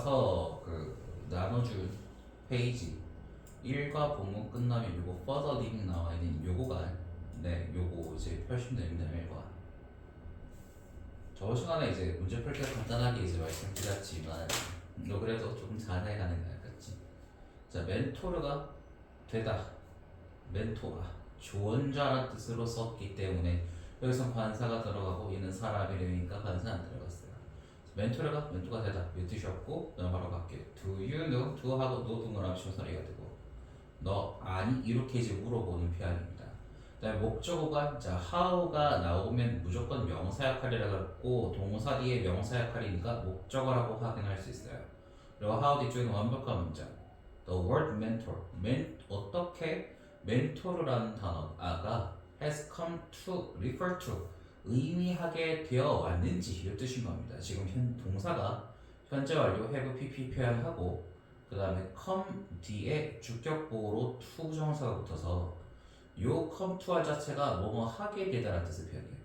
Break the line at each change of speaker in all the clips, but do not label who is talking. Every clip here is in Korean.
교과서 그 나눠준 페이지. 1과 본문 끝나면 요거 further reading 나와 있는 요거가 네 요거 이제 펴시면 됩니다 1과. 저 시간에 이제 문제 풀 때 간단하게 이제 말씀드렸지만 너 그래도 조금 잘해가는 것 같지? 자 멘토르가 되다. 멘토가 조언자라는 뜻으로 썼기 때문에 여기서 관사가 들어가고 얘는 사람이 되니까 관사 안 들어갔어요 멘토르가? 멘토가 되다 이 뜻이었고 넘어가러 갈게요 Do you know? do 하고 no 동그라미 치면 소리가 되고. 너 아니? 이렇게 이제 물어보는 표현입니다. 그다음에 목적어가 자 how가 나오면 무조건 명사 역할이라 갖고 동사 뒤에 명사 역할이니까 목적어라고 확인할 수 있어요. 그리고 how 뒤쪽에는 완벽한 문장. The word mentor. 멘, 어떻게? 멘토르라는 단어가 has come to refer to 의미하게 되어 왔는지 이 뜻인 겁니다. 지금 현 동사가 현재 완료 have pp 표현하고 그 다음에 come 뒤에 주격보로 to 정사가 붙어서 요 come to할 자체가 뭐뭐 하게 되다라는 뜻의 표현이에요.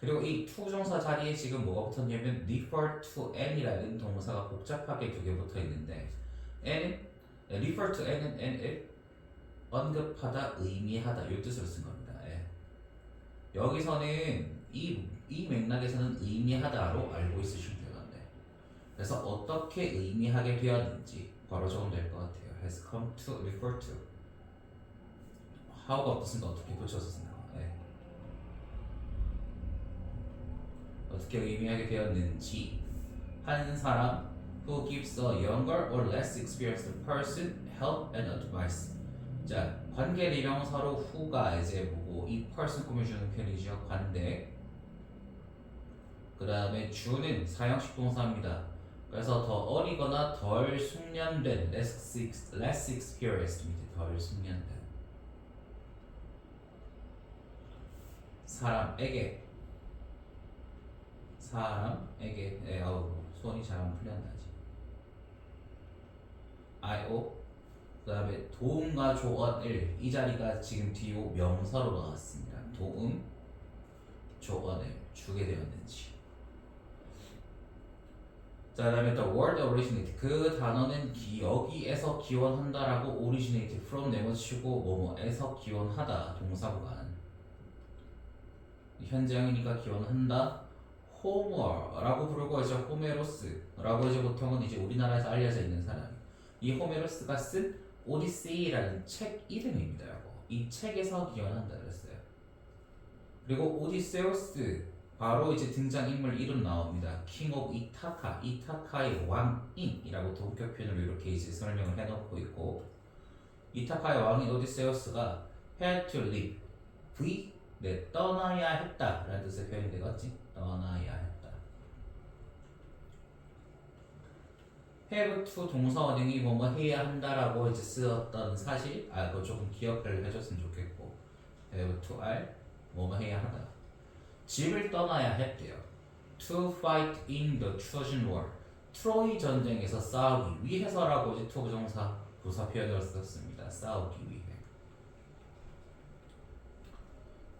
그리고 이 to 정사 자리에 지금 뭐가 붙었냐면 refer to an이라는 동사가 복잡하게 두 개 붙어 있는데 n은 refer to n은 n을 언급하다, 의미하다 이 뜻으로 쓴 겁니다. 예. 여기서는 이, 이 맥락에서는 의미하다로 알고 있으시면 되는데 그래서 어떻게 의미하게 되었는지 바로 적으면 될 것 같아요. has come to refer to how가 어떻습니까? 어떻게 붙여서 쓴다. 예. 어떻게 의미하게 되었는지 한 사람 who gives a younger or less experienced person help and advice 자, 관계 대명사로 후가 이제 이 person 꾸며주는 편이죠. 관대. 그 다음에 주는 사형식 동사입니다. 그래서 더 어리거나 덜 숙련된 less, less experienced 덜 숙련된 사람에게 사람에게 에 아우 손이 잘 안 풀렸나 지 I.O. 그 다음에 도움과 조언을 이 자리가 지금 뒤로 명사로 나왔습니다. 도움, 조언을 주게 되었는지. 자, 그다음에 the word originate 그 단어는 기, 여기에서 기원한다라고 originate from 네모치고 뭐뭐에서 기원하다 동사구간 현재형이니까 기원한다. 호머라고 부르고 이제 호메로스라고 이제 보통은 이제 우리나라에서 알려져 있는 사람. 이 호메로스가 쓴 오디세이라는 책 이름입니다. 이 책에서 기원한다 그랬어요. 그리고 오디세우스 바로 이제 등장 인물 이름 나옵니다. 킹 오브 이타카, 이타카의 왕인이라고 동격 표현으로 이렇게 이제 설명을 해놓고 있고 이타카의 왕인 오디세우스가 had to leave, 네 떠나야 했다라는 뜻의 표현이 되겠지. 떠나야 했다. Have to 동사원형이 뭐뭐 해야 한다라고 이제 쓰였던 사실 아 그거 조금 기억을 해줬으면 좋겠고 have to r 뭐뭐 해야 하다. 집을 떠나야 했대요. To fight in the Trojan War. 트로이 전쟁에서 싸우기 위해서라고 이제 to 부정사 부사 표현을 썼습니다. 싸우기 위해.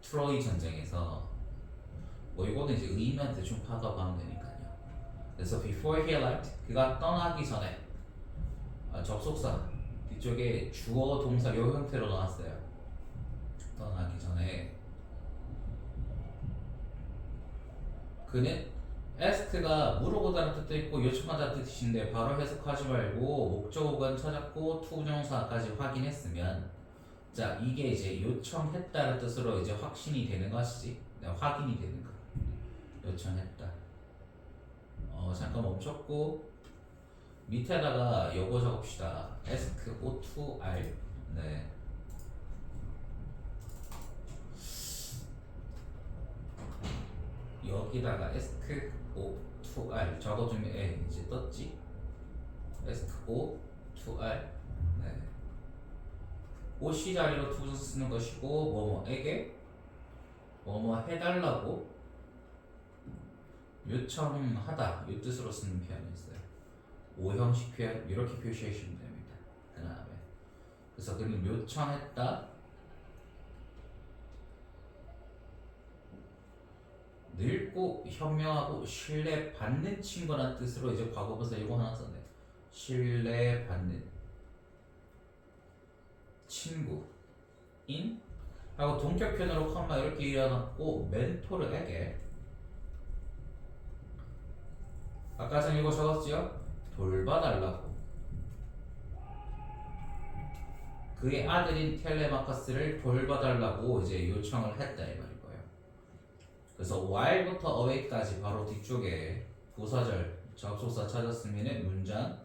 트로이 전쟁에서 뭐 이거는 이제 의미한 대충 파악하면 되니까요 그래서 before he left 그가 떠나기 전에 아, 접속사 뒤쪽에 주어 동사 요 형태로 나왔어요. 떠나기 전에 그는 ask가 물어보다는 뜻도 있고 요청하다는 뜻인데 바로 해석하지 말고 목적어근 찾았고 투부정사까지 확인했으면 자 이게 이제 요청했다는 뜻으로 이제 확신이 되는 것이지 네, 확인이 되는 거 요청했다. 뭐 잠깐 멈췄고 밑에다가 요거 적읍시다. SO2R 네. 여기다가 SO2R 적어주면 에 이제 떴지? SO2R 네. OC 자리로 투 쓰는 것이고 뭐뭐에게 뭐뭐 해달라고 요청하다 이 뜻으로 쓰는 표현이 있어요. 오형식 표현 이렇게 표시하시면 됩니다. 그 다음에 그래서 그는 요청했다 늙고 현명하고 신뢰받는 친구라는 뜻으로 이제 과거분사 이거 하나 썼네. 신뢰받는 친구인 하고 동격 표현으로 컴마 이렇게 이어놨고 멘토르에게 아까 전에 이거 적었지요? 돌봐달라고 그의 아들인 텔레마커스를 돌봐달라고 이제 요청을 했다 이 말인 거예요. 그래서 while부터 away까지 바로 뒤쪽에 부사절 접속사 찾았으면은 문장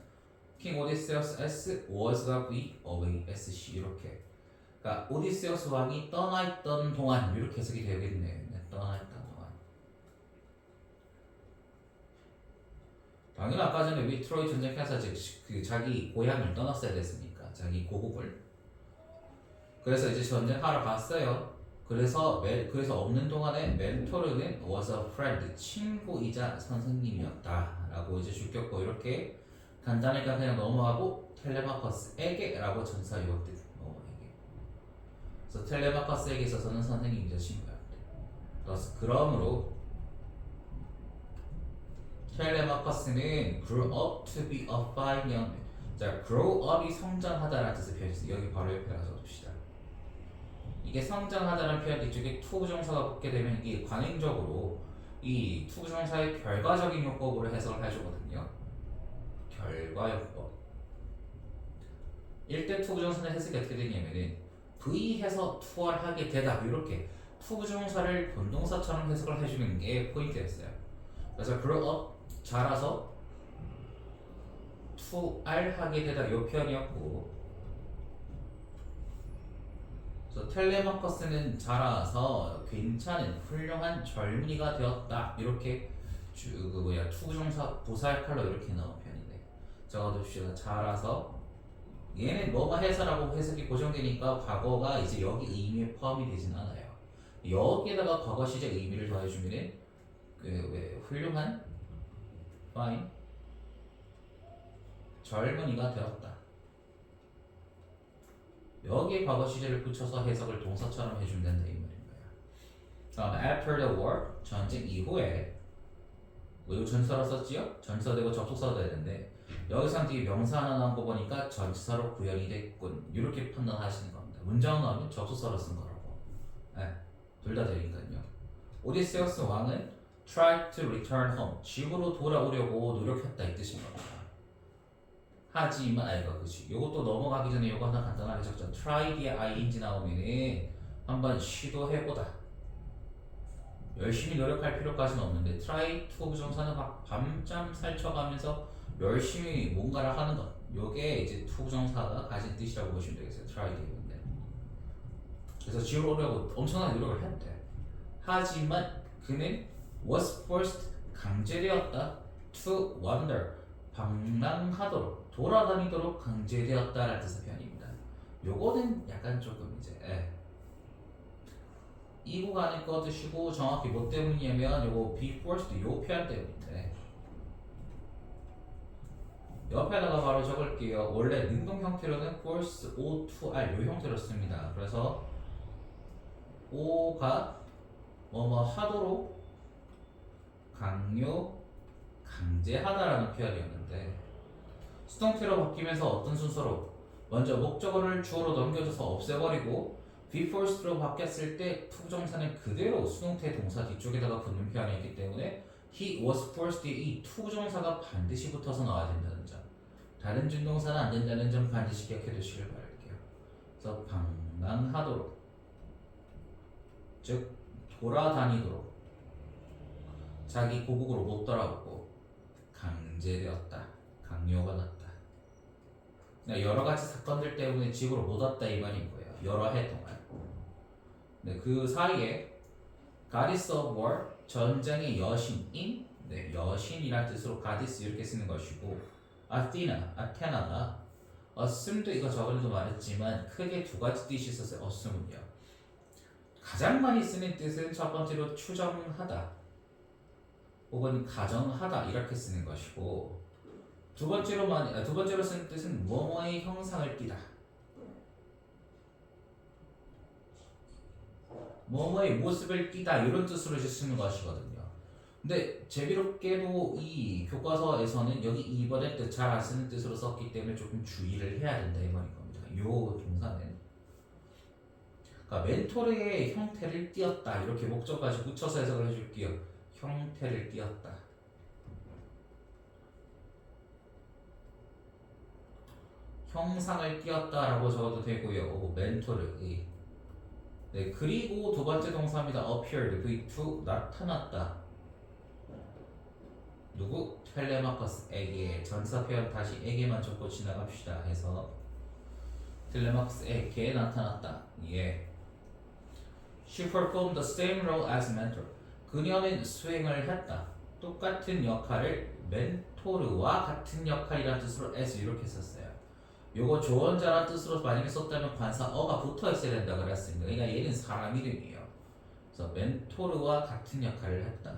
King Odysseus S was가 V away SC 이렇게 그러니까 오디세우스 왕이 떠나 있던 동안 이렇게 해석이 되겠네요. 네, 떠나 있던 당연히 아까 전에 위트로이 전쟁해서 즉, 그 자기 고향을 떠났어야 됐으니까 자기 고국을. 그래서 이제 전쟁하러 갔어요. 그래서 매, 그래서 없는 동안에 멘토르는 was a friend 친구이자 선생님이었다라고 이제 주격고 이렇게 간단하게 그냥 넘어가고 텔레마커스에게라고 전사 넘어가게. 그래서 텔레마커스에게 있어서는 선생님이자 친구였대. 그래서 그러므로 텔레마커스는 grew up to be a fine young man. 자, grow up이 성장하다라는 뜻의 표현이 여기 바로 옆에 가서 둡시다. 이게 성장하다는 표현 뒤쪽에 to 부정사가 붙게 되면 이게 관행적으로 이 to 부정사의 결과적인 요법으로 해석을 해주거든요. 결과요법. 일대 to 부정사의 해석이 어떻게 되냐면은 V해서 투어를 하게 되다 이렇게 to 부정사를 본동사처럼 해석을 해주는 게 포인트였어요. 그래서 grow up 자라서 to r 하게 되다 이 표현이었고. 그래서 텔레마커스는 자라서 괜찮은 훌륭한 젊은이가 되었다. 이렇게 주, 그 뭐야 투부정사 부사 역할로 이렇게 나온 편인데. 적어둡시다 자라서 얘는 뭐뭐 해서라고 해석이 고정되니까 과거가 이제 여기 의미에 포함이 되진 않아요. 여기에다가 과거 시제 의미를 더해주면은 그 왜 훌륭한 fine 젊은이가 되었다 여기에 과거 시제를 붙여서 해석을 동사처럼 된다 이 말인 거야. 다음 after the war 전쟁 이후에 뭐 이거 전사로 썼지요? 전사되고 접속사도 돼야 되는데 여기서 뒤에 명사 하나 나온 거 보니까 전치사로 구현이 됐군 이렇게 판단하시는 겁니다. 문장 나오면 접속사로 쓴 거라고. 네, 둘다 되니까요. 오디세우스 왕은 tried to return home. 집으로 돌아오려고 노력했다 이 뜻인 겁니다. 하지만 아이가 그치 요것도 넘어가기 전에 요거 하나 간단하게 적자 try 뒤에 ing 나오면은 한번 시도해보다. 열심히 노력할 필요까지는 없는데 try to 부정사는 막 밤잠 살쳐가면서 열심히 뭔가를 하는 것. 요게 이제 to 부정사가 가진 뜻이라고 보시면 되겠어요. Try 있는데. 그래서 지으러 오려고 엄청나게 노력을 했대. 하지만 그는 was forced 강제되었다 to wander 방랑하도록 돌아다니도록 강제되었다라는 뜻의 표현입니다. 요거는 약간 조금 이제 예. 이 구간을 꺼두시고 정확히 뭐 때문이냐면 요거 be forced 요 표현 때문인데 옆에다가 바로 적을게요. 원래 능동 형태로는 force o to r 요 형태로 씁니다. 그래서 o가 뭐뭐 하도록 강요 강제하다라는 표현이었는데 수동태로 바뀌면서 어떤 순서로 먼저 목적어를 주어로 넘겨줘서 없애버리고 forced로 바뀌었을 때 투부정사는 그대로 수동태 동사 뒤쪽에다가 붙는 표현이기 때문에 he was forced의 이 투부정사가 반드시 붙어서 나와야 된다는 점. 다른 준동사는 안 된다는 점 반드시 기억해 두시길 바랄게요. 그래서 방랑하도록 즉 돌아다니도록 자기 고국으로 못 돌아오고 강제되었다. 강요가 났다. 그러니까 여러 가지 사건들 때문에 집으로 못 왔다 이 말인 거예요. 여러 해 동안. 근데 그 사이에 goddess of war 전쟁의 여신인 네, 여신이란 뜻으로 가디스 이렇게 쓰는 것이고 아티나, 아테나가 어슴도 이거 저번에도 말했지만 크게 두 가지 뜻이 있었어요. 어슴은요. 가장 많이 쓰는 뜻은 첫 번째로 추정하다 혹은 가정하다 이렇게 쓰는 것이고 두 번째로 많이 아, 두 번째로 쓰는 뜻은 뭐뭐의 형상을 띠다. 뭐뭐의 모습을 띠다 이런 뜻으로 이제 쓰는 것이거든요. 근데 재미롭게도 이 교과서에서는 여기 2번의 뜻 잘 안 쓰는 뜻으로 썼기 때문에 조금 주의를 해야 된다 이 말인 겁니다. 요 동사는 그러니까 멘토르의 형태를 띄었다 이렇게 목적까지 붙여서 해석을 해줄게요. 형태를 띄었다. 형상을 띄었다라고 적어도 되고요. 오, 멘토르의 네 그리고 두 번째 동사입니다. appeared V2 나타났다. 누구? 텔레마커스에게 전사 표현 다시 에게만 적고 지나갑시다 해서 텔레마커스에게 나타났다. 예. She performed the same role as mentor. 그녀는 수행을 했다. 똑같은 역할을 멘토르와 같은 역할이라는 뜻으로 as 이렇게 썼어요. 요거 조언자란 뜻으로 만약에 썼다면 관사 어가 붙어 있어야 된다 그랬습니다. 그러니까 얘는 사람 이름이에요. 그래서 멘토르와 같은 역할을 했다.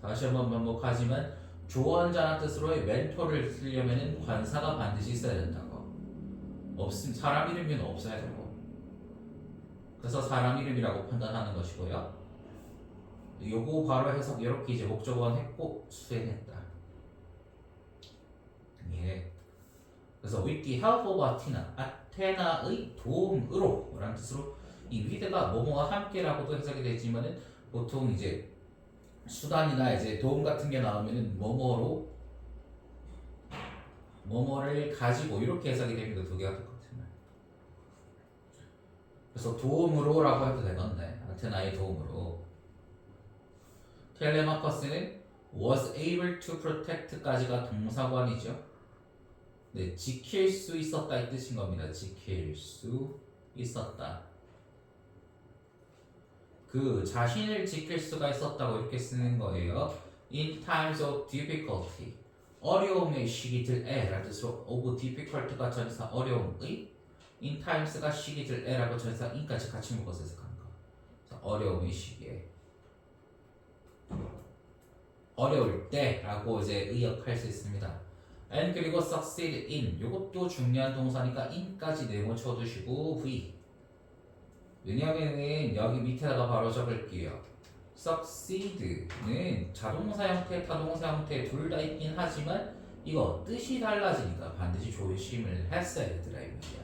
다시 한번 반복하지만 조언자란 뜻으로의 멘토를 쓰려면은 관사가 반드시 있어야 된다고. 없음 사람 이름은 없어야 되고. 그래서 사람 이름이라고 판단하는 것이고요. 요거 바로 해석 이렇게 이제 목적어만 했고 수행했다. 예. 그래서 help of 아테나, 아테나의 도움으로 라는 뜻으로 이 with가 뭐뭐와 함께라고도 해석이 되지만은 보통 이제 수단이나 이제 도움 같은 게 나오면은 뭐뭐로 뭐뭐를 가지고 이렇게 해석이 됩니다. 두 개가. 그래서 도움으로라고 해도 되겠네. 아테나의 도움으로. 텔레마커스는 was able to protect까지가 동사관이죠. 네, 지킬 수 있었다 이 뜻인 겁니다. 지킬 수 있었다. 그 자신을 지킬 수가 있었다고 이렇게 쓰는 거예요. In times of difficulty. 어려움의 시기들에 라는 뜻으로 of difficulty가 전사 어려움의 in times가 시기들에라고 전사 in까지 같이 묶어서 해석하는 거. 어려움의 시기에 어려울 때라고 이제 의역할 수 있습니다. and 그리고 succeed in 이것도 중요한 동사니까 in까지 네모 쳐두시고 v 왜냐면은 여기 밑에다가 바로 적을게요. succeed는 자동사 형태, 타동사 형태 둘 다 있긴 하지만 이거 뜻이 달라지니까 반드시 조심을 했어야 되더라 이 말이야.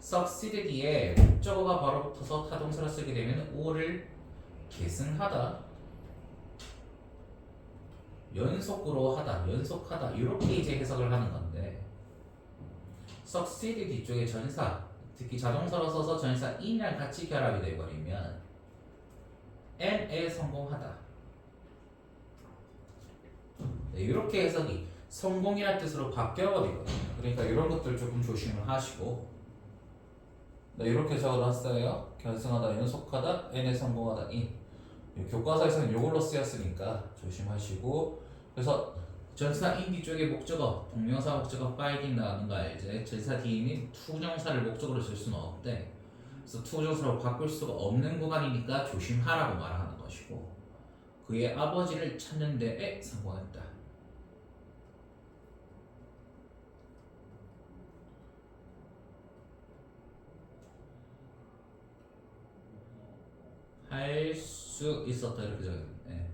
Succeed 뒤에 목적어가 바로 붙어서 타동사를 쓰게 되면 오를 계승하다 연속으로 하다, 연속하다 이렇게 이제 해석을 하는 건데 succeed 뒤쪽에 전사 특히 자동사로 써서 전사 in이랑 같이 결합이 돼버리면 and에 성공하다. 네, 이렇게 해석이 성공이라는 뜻으로 바뀌어버리거든요. 그러니까 이런 것들 조금 조심을 하시고 네, 이렇게 적어놨어요. 결승하다, 연속하다, n에 성공하다, in 교과서에서는 이걸로 쓰였으니까 조심하시고. 그래서 전사 인디 쪽에 목적어 동명사 목적어 파이딩 나가는 거 알지? 전사 뒤에는 투정사를 목적으로 쓸 수는 없대. 그래서 투정사로 바꿀 수가 없는 구간이니까 조심하라고 말하는 것이고 그의 아버지를 찾는 데에 성공했다 할 수 있었다 이렇게 적었네.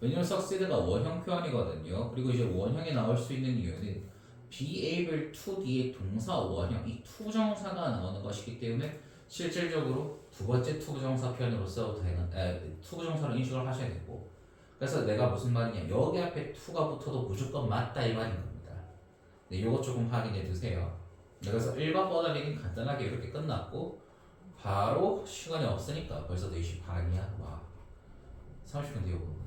왜냐면 succeed가 원형 표현이거든요. 그리고 이제 원형에 나올 수 있는 이유는 be able to 뒤에 동사 원형 이 투정사가 나오는 것이기 때문에 실질적으로 두 번째 투부정사 표현으로 써도 되는 에, 투부정사로 인식을 하셔야 되고 그래서 내가 무슨 말이냐 여기 앞에 to가 붙어도 무조건 맞다 이 말인 겁니다. 네, 요거 조금 확인해 두세요. 네, 그래서 일반 뻗어리는 간단하게 이렇게 끝났고 바로 시간이 없으니까 벌써 4시 반이야. 와. 30분 뒤에 오네.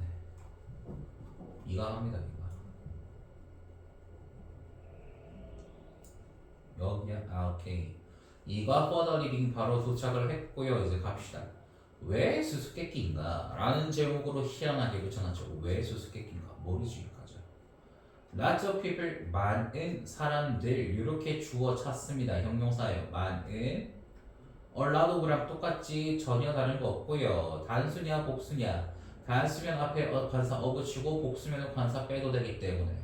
이가 합니다, 이가. 여기야? 아, 오케이. 이과 further living 바로 도착을 했고요. 이제 갑시다. 왜 수수께끼인가? 라는 제목으로 희한하게 붙여놨죠. 왜 수수께끼인가? 모르지까죠. Lots of people, 많은 사람들 이렇게 주어 찾습니다. 형용사예요. 많은 of랑 똑같지 전혀 다른 거 없고요. 단수냐 복수냐 단수면 앞에 어, 관사 어 붙이고 복수면 관사 빼도 되기 때문에.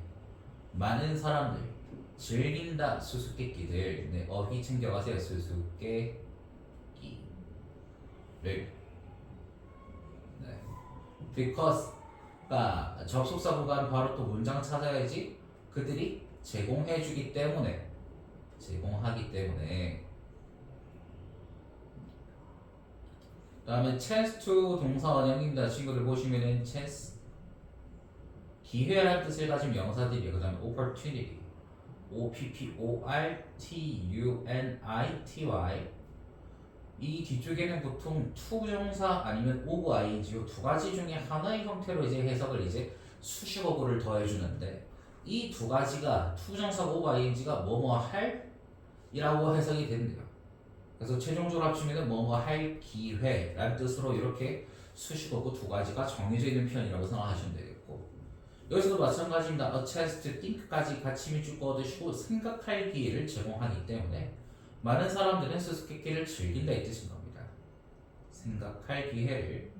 많은 사람들 즐긴다 수수께끼들. 네, 어휘 챙겨가세요 수수께끼를. 네. because가 접속사 구간 바로 또 문장 찾아야지 그들이 제공해주기 때문에 제공하기 때문에 다음에 chance to 동사 원형입니다. 친구들 보시면은 chance 기회라는 뜻을 가진 명사들이에요. 그 다음에 opportunity. O P P O R T U N I T Y. 이 뒤쪽에는 보통 투정사 아니면 of ing요. 두 가지 중에 하나의 형태로 이제 해석을 이제 수식어구를 더해주는데 이 두 가지가 투정사 of ing가 뭐뭐 할 이라고 해석이 된대요. 그래서 최종적으로 합치면은 뭐뭐 할 기회라는 뜻으로 이렇게 수식어구 두 가지가 정해져 있는 편이라고 생각하시면 되겠고 여기서도 마찬가지입니다. A chance to think까지 같이 밑줄 꺼두시고 생각할 기회를 제공하기 때문에 많은 사람들은 수수께끼를 즐긴다 이 뜻인 겁니다. 생각할 기회를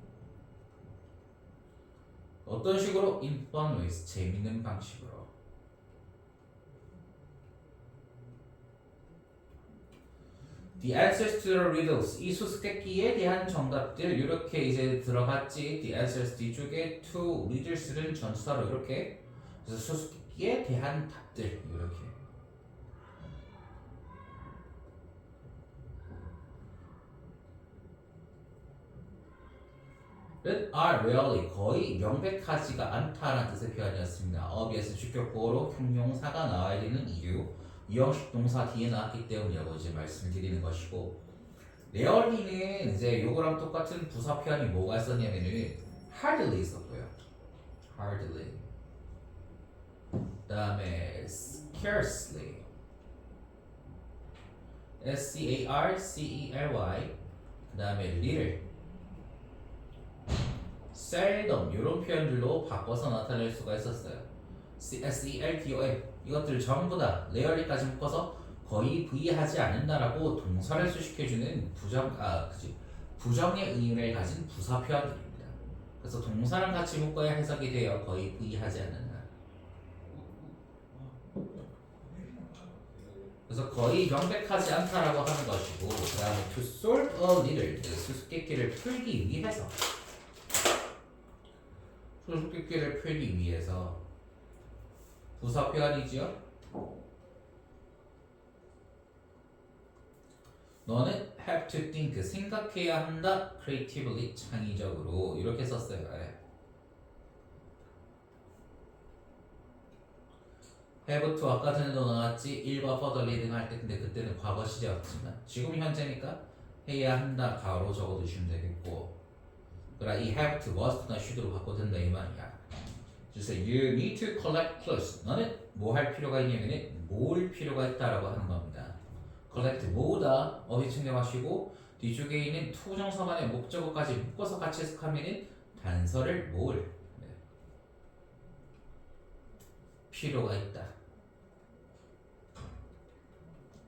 어떤 식으로 in fun ways 재밌는 방식으로 The the riddles. 이 수수께끼에 대한 정답들 이렇게 이제 들어갔지. The answers 뒤쪽에 to riddles는 전치사로 이렇게. 그래서 수수께끼에 대한 답들 이렇게. That are rarely 거의 명백하지가 않다라는 뜻의 표현이었습니다. obvious 주격보로 형용사가 나와야 되는 이유 이 형식 동사 뒤에 나왔기 때문이라고 이제 말씀드리는 것이고 rarely는 이제 요거랑 똑같은 부사 표현이 뭐가 있었냐면은 hardly 있었고요. hardly. 그다음에 scarcely. S C A R C E L Y. 그다음에 little. seldom. 이런 표현들로 바꿔서 나타낼 수가 있었어요. S E L T O M 이것들 전부 다 rarely까지 묶어서 거의 부의하지 않는다라고 동사를 수식해주는 부정 아 그지 부정의 의미를 가진 부사 표현들입니다. 그래서 동사랑 같이 묶어야 해석이 돼요. 거의 부의하지 않는다. 그래서 거의 명백하지 않다라고 하는 것이고 그 다음에 to solve a riddle 수수께끼를 풀기 위해서 수수께끼를 풀기 위해서 부사 표현이지요. 너는 have to think 생각해야 한다 creatively 창의적으로 이렇게 썼어요. 예. have to 아까 전에도 나왔지 1과 further reading 할때 근데 그때는 과거 시제였지만 지금 현재니까 해야 한다 가로 적어두시면 되겠고 그러나 이 have to must나 should로 바꿔도 된다 이 말이야 그래서 you need to collect plus 너는 뭐 할 필요가 있냐면은 모을 필요가 있다라고 하는 겁니다. Collect 모으다? 어휘 챙겨마시고 뒤쪽에 있는 투정서만의 목적어까지 묶어서 같이 해석하면은 단서를 모을 네. 필요가 있다.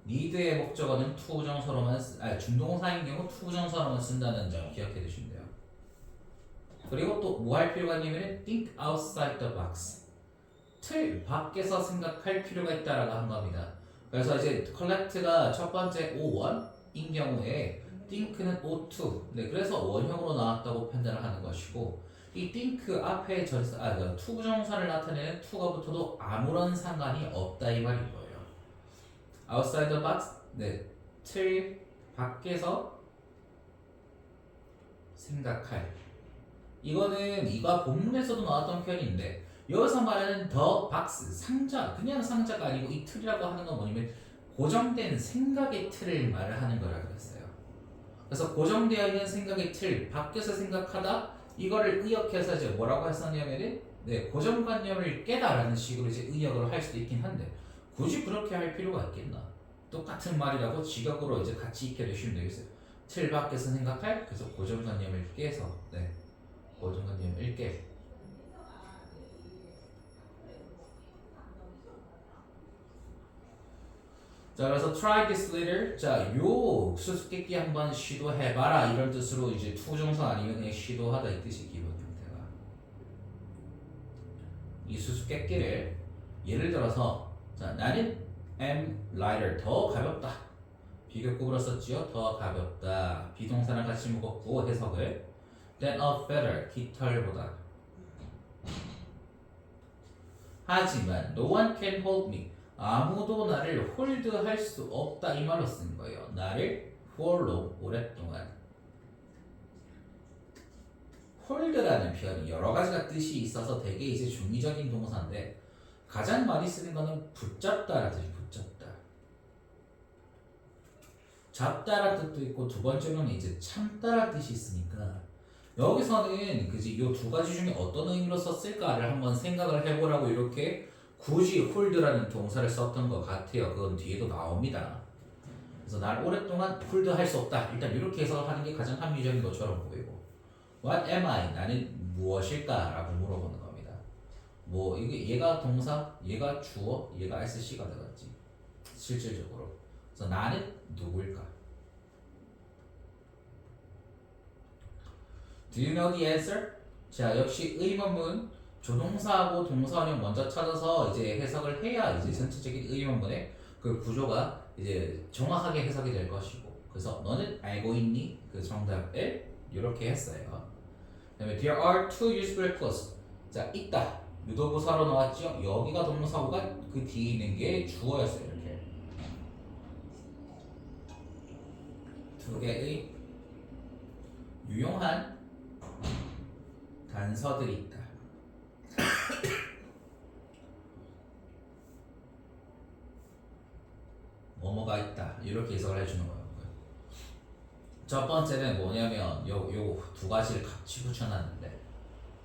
need의 목적어는 투정서로만 쓰, 아 준동사인 경우 투정서로만 쓴다는 점 기억해 두시면 돼요. 그리고 또 뭐 할 필요가 있냐면 think outside the box 틀 밖에서 생각할 필요가 있다라고 한 겁니다. 그래서 이제 collect가 첫 번째 O1인 경우에 think는 O2 네 그래서 원형으로 나왔다고 판단을 하는 것이고 이 think 앞에 전사 아 그, 투부정사를 나타내는 to가 붙어도 아무런 상관이 없다 이 말인 거예요. outside the box 네, 틀 밖에서 생각할 이거는 이가 본문에서도 나왔던 표현인데 여기서 말하는 더 박스 상자 그냥 상자가 아니고 이 틀이라고 하는 건 뭐냐면 고정된 생각의 틀을 말을 하는 거라 그랬어요. 그래서 고정되어 있는 생각의 틀 밖에서 생각하다 이거를 의역해서 이제 뭐라고 했었냐면은 네 고정관념을 깨다라는 식으로 이제 의역을 할 수도 있긴 한데 굳이 그렇게 할 필요가 있겠나? 똑같은 말이라고 직역으로 이제 같이 익게 되시면 되겠어요. 틀 밖에서 생각할 그래서 고정관념을 깨서 네 고정관념을 깨. 자 그래서 try this later. 자요 수수께끼 한번 시도해봐라. 이런 뜻으로 이제 투정사 아니면 그냥 시도하다 이 뜻이 기본 형태가 이 수수께끼를 예를 들어서 자 나는 am lighter. 더 가볍다. 비교급으로 썼지요? 더 가볍다. 비동사랑 같이 묶었고 해석을 than a feather 깃털보다. 하지만 no one can hold me. 아무도 나를 홀드 할 수 없다. 이 말로 쓴 거예요. 나를 follow 오랫동안. 홀드라는 표현이 여러 가지가 뜻이 있어서 되게 이제 중의적인 동사인데 가장 많이 쓰는 거는 붙잡다라는 뜻이 붙잡다. 잡다라는 뜻도 있고 두 번째로는 이제 참다라는 뜻이 있으니까 여기서는 그지 이 두 가지 중에 어떤 의미로 썼을까를 한번 생각을 해보라고 이렇게 굳이 홀드라는 동사를 썼던 것 같아요. 그건 뒤에도 나옵니다. 그래서 날 오랫동안 홀드 할 수 없다. 일단 이렇게 해석을 하는 게 가장 합리적인 것처럼 보이고 What am I? 나는 무엇일까? 라고 물어보는 겁니다. 뭐 이게 얘가 동사, 얘가 주어, 얘가 SC가 되겠지. 실질적으로. 그래서 나는 누구일까? Do you know the answer? 자, 역시 의문문 조동사하고 동사원형 먼저 찾아서 이제 해석을 해야 이제 전체적인 의문문의 그 구조가 이제 정확하게 해석이 될 것이고. 그래서 너는 알고 있니? 그 정답을 이렇게 했어요. 그다음에 there are two useful clauses. 자, 있다. 유도부사로 나왔죠. 여기가 동사고가 그 뒤에 있는 게 주어였어요. 이렇게 두 개의 유용한 단서들이 있다. 뭐뭐가 있다. 이렇게 해석을 해주는 거예요. 첫 번째는 뭐냐면 요 요 두 가지를 같이 붙여놨는데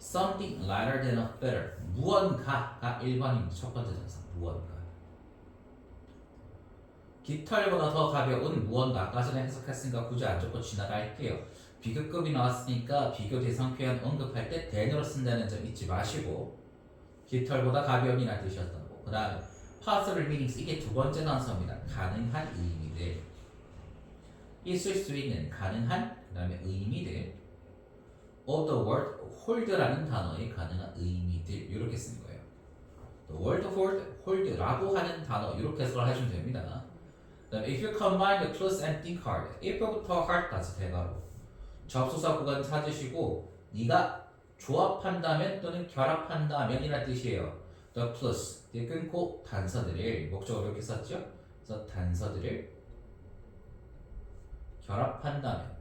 something lighter than a feather 무언가가 1번입니다. 첫 번째 전사 무언가 깃털보다 더 가벼운 무언가 아까 전에 해석했으니까 굳이 안 적고 지나갈게요. 비교급이 나왔으니까 비교 대상 표현 언급할 때 than으로 쓴다는 점 잊지 마시고 깃털보다 가벼움이라는 뜻이었던 거고 그 다음에 possible meanings 이게 두 번째 단서입니다. 가능한 의미들 있을 수 있는 가능한 그 다음에 의미들 of the word hold라는 단어의 가능한 의미들 이렇게 쓰는 거예요. The word hold, hold라고 하는 단어 이렇게 해석을 하시면 됩니다. 그 다음에 if you combine the close and think hard, if부터 hard까지 대가로 접속사 구간 찾으시고 네가 조합한다면 또는 결합한다면이라는 뜻이에요. The plus 뒤에 끊고 단서들을 목적으로 이렇게 썼죠. 그래서 단서들을 결합한다면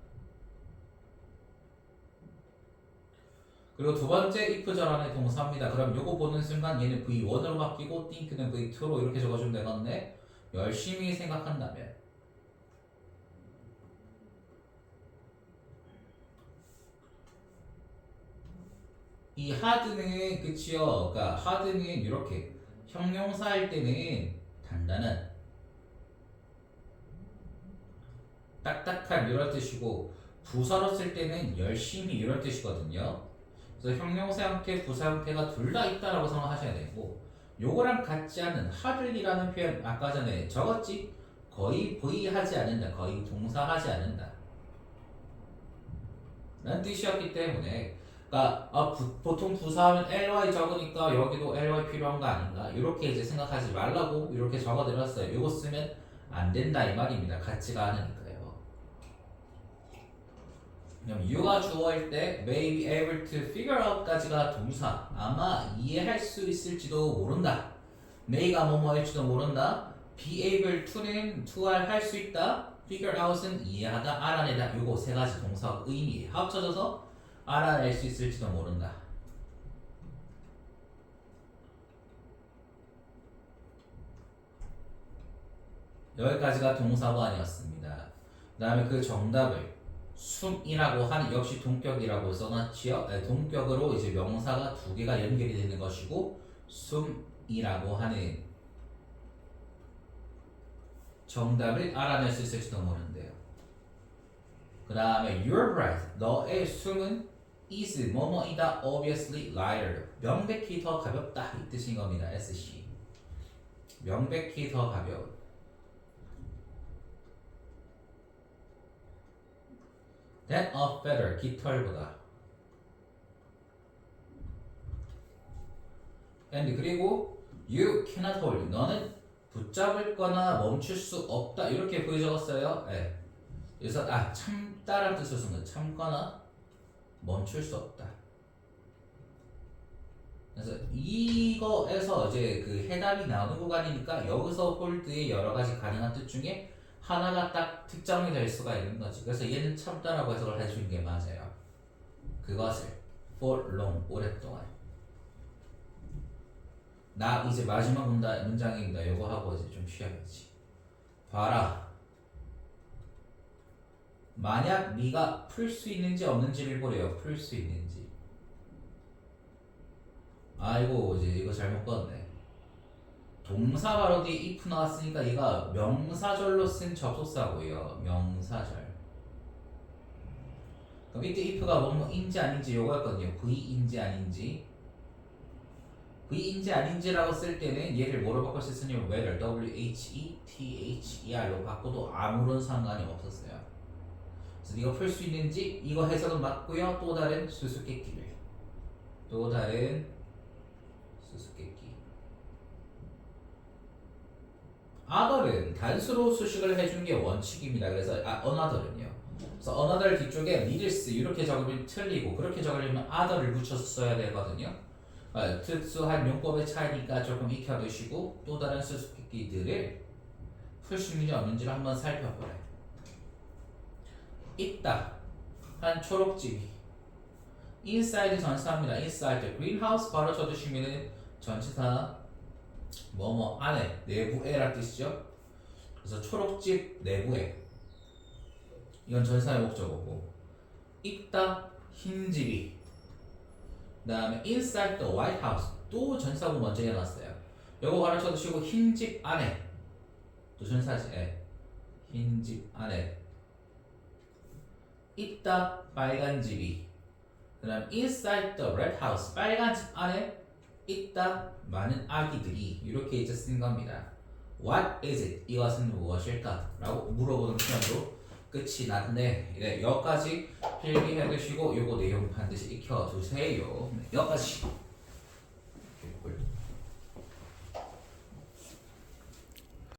그리고 두 번째 if 전환의 동사입니다. 그럼 요거 보는 순간 얘는 V1으로 바뀌고 think는 V2로 이렇게 적어주면 되겠네. 열심히 생각한다면 이 hard는 그치요. 그러니까 hard는 이렇게 형용사일 때는 단단한 딱딱한 이런 뜻이고 부사로 쓸 때는 열심히 이런 뜻이거든요. 그래서 형용사 형태, 부사 형태가 둘 다 있다라고 생각하셔야 되고 요거랑 같지 않은 하들이라는 표현 아까 전에 적었지? 거의 보이하지 않는다. 거의 동사하지 않는다. 라는 뜻이었기 때문에 그러니까 아, 부- 보통 부사하면 ly 적으니까 여기도 ly 필요한 거 아닌가 이렇게 이제 생각하지 말라고 이렇게 적어드렸어요. 요거 쓰면 안 된다 이 말입니다. 같지가 않으니까요. 그럼 you가 주어일 때 may be able to figure out까지가 동사 아마 이해할 수 있을지도 모른다. may가 뭐뭐일지도 모른다. be able to는 to 할수 있다. figure out은 이해하다, 알아내다. 요거 세 가지 동사 의미 합쳐져서 알아낼 수 있을지도 모른다. 여기까지가 동사관이었습니다. 그 다음에 그 정답을 숨이라고 하는 역시 동격이라고 써놨지요. 네, 동격으로 이제 명사가 두 개가 연결이 되는 것이고 숨이라고 하는 정답을 알아낼 수 있을지도 모르는데요. 그 다음에 you're right. 너의 숨은 is 뭐뭐이다 obviously lighter. 명백히 더 가볍다 이 뜻인 겁니다. SC. 명백히 더 가벼운. than a feather. 깃털보다. and 그리고 you cannot hold. 너는 붙잡을 거나 멈출 수 없다. 이렇게 보여 적었어요. 네. 그래서 아 참다라는 뜻을 쓰는 참거나 멈출 수 없다. 그래서 이거에서 이제 그 해답이 나오는 구간이니까 여기서 홀드의 여러 가지 가능한 뜻 중에 하나가 딱 특정이 될 수가 있는 거지. 그래서 얘는 참다라고 해석을 해주는 게 맞아요. 그것을 for long 오랫동안. 나 이제 마지막 문장입니다. 요거 하고 이제 좀 쉬어야지. 봐라. 만약 네가 풀 수 있는지 없는지를 보래요. 풀 수 있는지. 아이고 이제 이거 잘못 봤네. 동사 바로 뒤에 if 나왔으니까 얘가 명사절로 쓴 접속사고요. 명사절. 그럼 이때 if가 뭐뭐인지 아닌지 요거였거든요. v인지 아닌지. v인지 아닌지라고 쓸 때는 얘를 뭐로 바꿀 수 있으냐면 whether, w-h-e-t-h-e-r로 바꿔도 아무런 상관이 없었어요. 그래서 네가 풀수 있는지 이거 해석은 맞고요. 또 다른 수수께끼를 또 다른 수수께끼. other는 단수로 수식을 해주는 게 원칙입니다. 그래서 아, another는요. 그래서 another 뒤쪽에 needles 이렇게 적으면 틀리고 그렇게 적으려면 other를 붙여서 써야 되거든요. 아, 특수한 용법의 차이니까 조금 익혀두시고 또 다른 수수께끼들을 풀 수 있는지 없는지를 한번 살펴보래. 있다. 한 초록집이. inside 전사합니다. inside greenhouse 바로 쳐두시면은 전치사 뭐뭐 안에 내부에라 뜻이죠. 그래서 초록집 내부에 이건 전사의 목적어고 있다 흰 집이 그다음에 inside the white house 또 전사고 먼저 해놨어요. 요거 가르쳐 두시고 흰 집 안에 또 전사지 예. 흰집 안에 있다 빨간 집이 그다음 inside the red house 빨간 집 안에 있다 많은 아기들이 이렇게 이제 쓴 겁니다. What is it? 이것은 무엇일까? 라고 물어보는 표현으로 끝이 났네. 네, 여기까지 필기해 두시고 요거 내용 반드시 익혀 두세요. 네, 여기까지.